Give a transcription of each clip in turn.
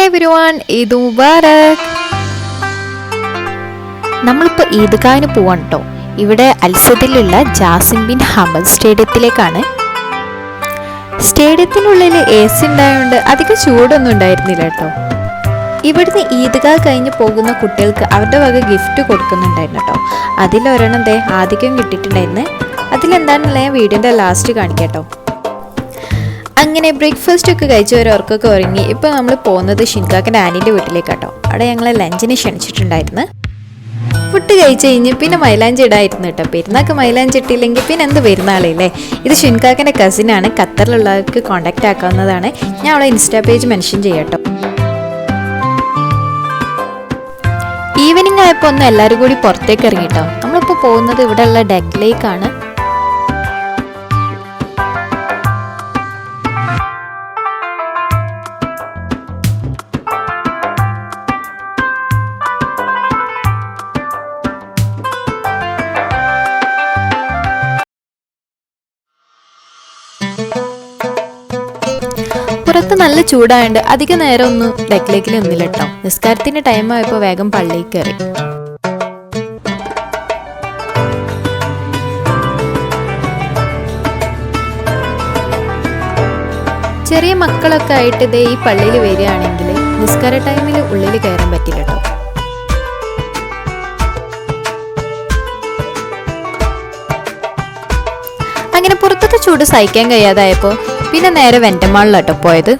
ഹേ everyone Eid Mubarak നമ്മളിപ്പോൾ ഈദ്ഗാഹിന് പോവാണ് കേട്ടോ ഇവിടെ അൽസദിലുള്ള ജാസിം ബിൻ ഹമദ് സ്റ്റേഡിയത്തിലേക്കാണ്. സ്റ്റേഡിയത്തിനുള്ളിൽ എ സി ഉണ്ടായതുകൊണ്ട് അധികം ചൂടൊന്നും ഉണ്ടായിരുന്നില്ല കേട്ടോ ഇവിടുന്ന് ഈദ്ഗാഹ് കഴിഞ്ഞ് പോകുന്ന കുട്ടികൾക്ക് അവരുടെ വക ഗിഫ്റ്റ് കൊടുക്കുന്നുണ്ടായിരുന്നു കേട്ടോ അതിലൊരെണ്ണം ദേ ആധികം കിട്ടിയിട്ടുണ്ടായിരുന്നു. അതിലെന്താണെന്നുള്ള ഞാൻ വീടിന്റെ ലാസ്റ്റ് കാണിക്കാം കേട്ടോ അങ്ങനെ ബ്രേക്ക്ഫാസ്റ്റ് ഒക്കെ കഴിച്ച് ഒരു ഉറക്കൊക്കെ ഉറങ്ങി ഇപ്പോൾ നമ്മൾ പോകുന്നത് ഷിൻകാക്കന്റെ ആനിന്റെ വീട്ടിലേക്കാട്ടോ. അവിടെ ഞങ്ങൾ ലഞ്ചിന് ക്ഷണിച്ചിട്ടുണ്ടായിരുന്നു. ഫുഡ് കഴിച്ച് കഴിഞ്ഞ് പിന്നെ മൈലാഞ്ചി ഇടായിരുന്നു കേട്ടോ. പെരുന്നാൾക്ക് മൈലാഞ്ചി ഇട്ടില്ലെങ്കിൽ പിന്നെ എന്ത് പെരുന്നാളില്ലേ? ഇത് ഷിൻകാക്കന്റെ കസിനാണ് ഖത്തറിലുള്ളവർക്ക് കോൺടാക്റ്റ് ആക്കാവുന്നതാണ്. ഞാൻ അവളെ ഇൻസ്റ്റാ പേജ് മെൻഷൻ ചെയ്യട്ടോ ഈവനിങ് ആയപ്പോൾ ഒന്ന് എല്ലാവരും കൂടി പുറത്തേക്ക് ഇറങ്ങിട്ടോ നമ്മളിപ്പോൾ പോകുന്നത് ഇവിടെയുള്ള ഡെക്കിലേക്കാണ് പുറത്ത് നല്ല ചൂടായണ്ട് അധിക നേരം ഒന്നും ഡെക്കിലേക്ക് നിന്നില്ല കേട്ടോ നിസ്കാരത്തിന്റെ ടൈം വേഗം പള്ളിയിൽ കയറി ചെറിയ മക്കളൊക്കെ ആയിട്ട് ഇതേ ഈ പള്ളിയിൽ വരികയാണെങ്കിൽ നിസ്കാര ടൈമിൽ ഉള്ളിൽ കയറാൻ പറ്റില്ല കേട്ടോ അങ്ങനെ പുറത്തത്തെ ചൂട് സഹിക്കാൻ കഴിയാതായപ്പോൾ പിന്നെ നേരെ വെന്റമാളിലാട്ടോ പോയത്.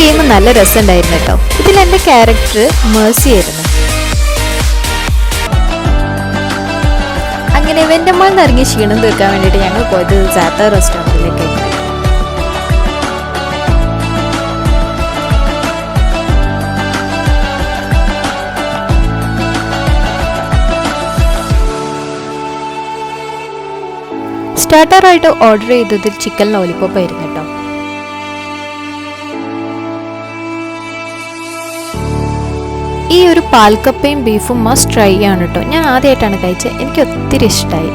ഗെയിം നല്ല രസമുണ്ടായിരുന്നു കേട്ടോ. ഇതിൽ എന്റെ ക്യാരക്ടർ മേഴ്സി ആയിരുന്നു. അങ്ങനെ ഇവന്റെ മോൾ നിറങ്ങി ക്ഷീണം തീർക്കാൻ വേണ്ടിട്ട് ഞങ്ങൾ പോയത് സാത്ത റെസ്റ്റോറന്റിലേക്ക് സ്റ്റാർട്ടറായിട്ട് ഓർഡർ ചെയ്തതിൽ ചിക്കൻ ലോലിപ്പോപ്പ് ആയിരുന്നു. ഈ ഒരു പാൽക്കപ്പയും ബീഫും മസ്റ്റ് ട്രൈ ആണ് കേട്ടോ ഞാൻ ആദ്യമായിട്ടാണ് കഴിച്ചത്. എനിക്ക് ഒത്തിരി ഇഷ്ടമായി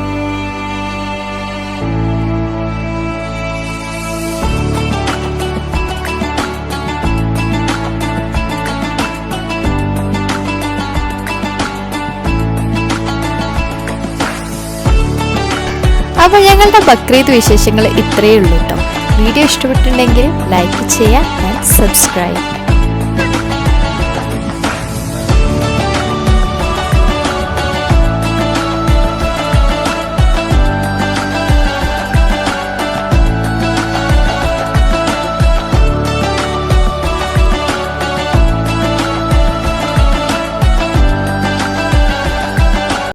അപ്പോൾ ഞങ്ങളുടെ ബക്രീദ് വിശേഷങ്ങൾ ഇത്രയേ ഉള്ളൂ കേട്ടോ വീഡിയോ ഇഷ്ടപ്പെട്ടിട്ടുണ്ടെങ്കിൽ ലൈക്ക് ചെയ്യുക ആൻഡ് സബ്സ്ക്രൈബ്